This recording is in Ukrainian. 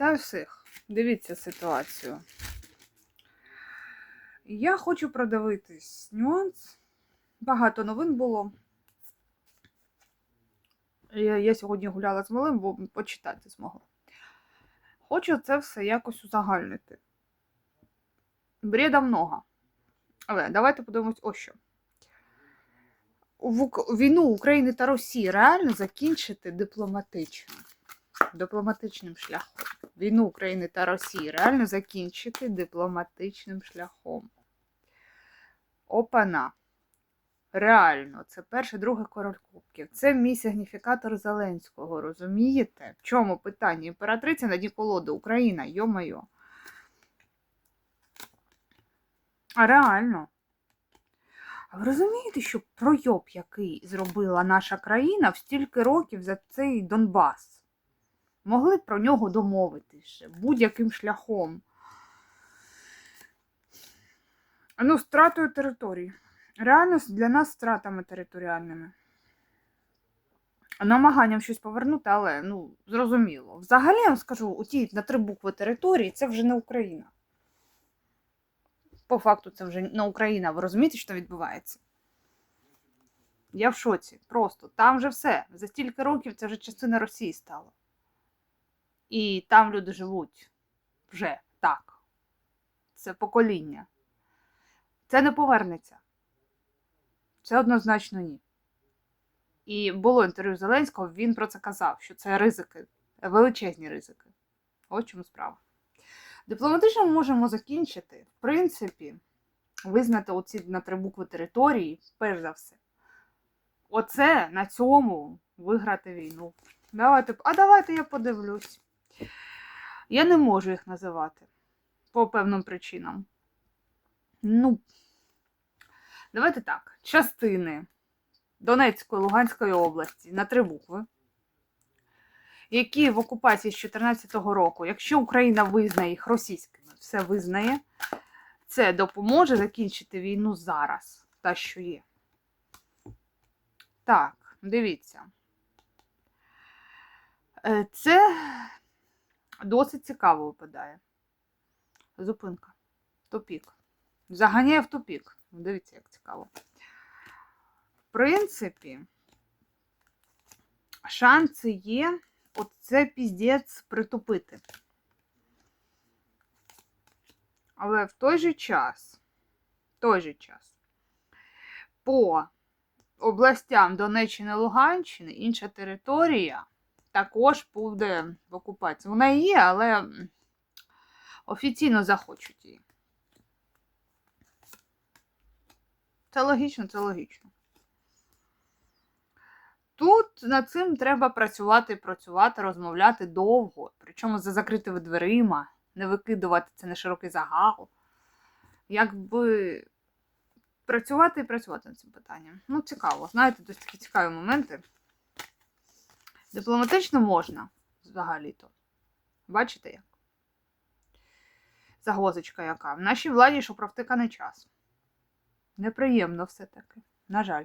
Вітаю всіх. Дивіться ситуацію. Я хочу продивитись нюанс. Багато новин було. Я, я сьогодні гуляла з малим, бо почитати змогла. Хочу це все якось узагальнити. Бреда много. Але давайте подивимось ось що. Війну України та Росії реально закінчити дипломатично. Дипломатичним шляхом. Війну України та Росії реально закінчити дипломатичним шляхом. Опана. Реально, це перший, другий король кубків. Це мій сигніфікатор Зеленського, розумієте? В чому питання? Імператриця на дні Україна, йо-моє. А реально. А ви розумієте, що пройоб, який зробила наша країна в стільки років за цей Донбас? Могли про нього домовитися будь-яким шляхом. Ну, стратою території. Реально для нас стратами територіальними. Намаганням щось повернути, але ну, зрозуміло. Взагалі, я вам скажу, у на три букви території це вже не Україна. По факту, це вже не Україна. Ви розумієте, що відбувається? Я в шоці. Просто там вже все. За стільки років це вже частина Росії стала. І там люди живуть вже так. Це покоління. Це не повернеться. Це однозначно ні. І було інтерв'ю Зеленського, він про це казав, що це ризики, величезні ризики. От чому справа. Дипломатично ми можемо закінчити, в принципі, визнати оці на три букви території, перш за все. Оце на цьому виграти війну. Давайте, а давайте я подивлюсь. Я не можу їх називати по певним причинам. Ну, давайте так. Частини Донецької, Луганської області на три букви, які в окупації з 2014 року, якщо Україна визнає їх російськими, все визнає, це допоможе закінчити війну зараз, та що є. Так, дивіться. Е, Це досить цікаво випадає. Зупинка. Тупік. Заганяє в тупік. Дивіться, як цікаво. В принципі, шанси є оце піздець притупити. Але в той же час, в той же час, по областям Донеччини Луганщини інша територія також буде в окупації. Вона є, але офіційно захочуть її. Це логічно, це логічно. Тут над цим треба працювати, працювати, розмовляти довго, причому за закритими дверима, не викидувати це на широкий загал. Якби працювати і працювати над цим питанням. Ну, цікаво. Знаєте, тут такі цікаві моменти. Дипломатично можна взагалі-то. Бачите як? Загвозочка яка. В нашій владі, що провтиканий час. Неприємно все-таки. На жаль.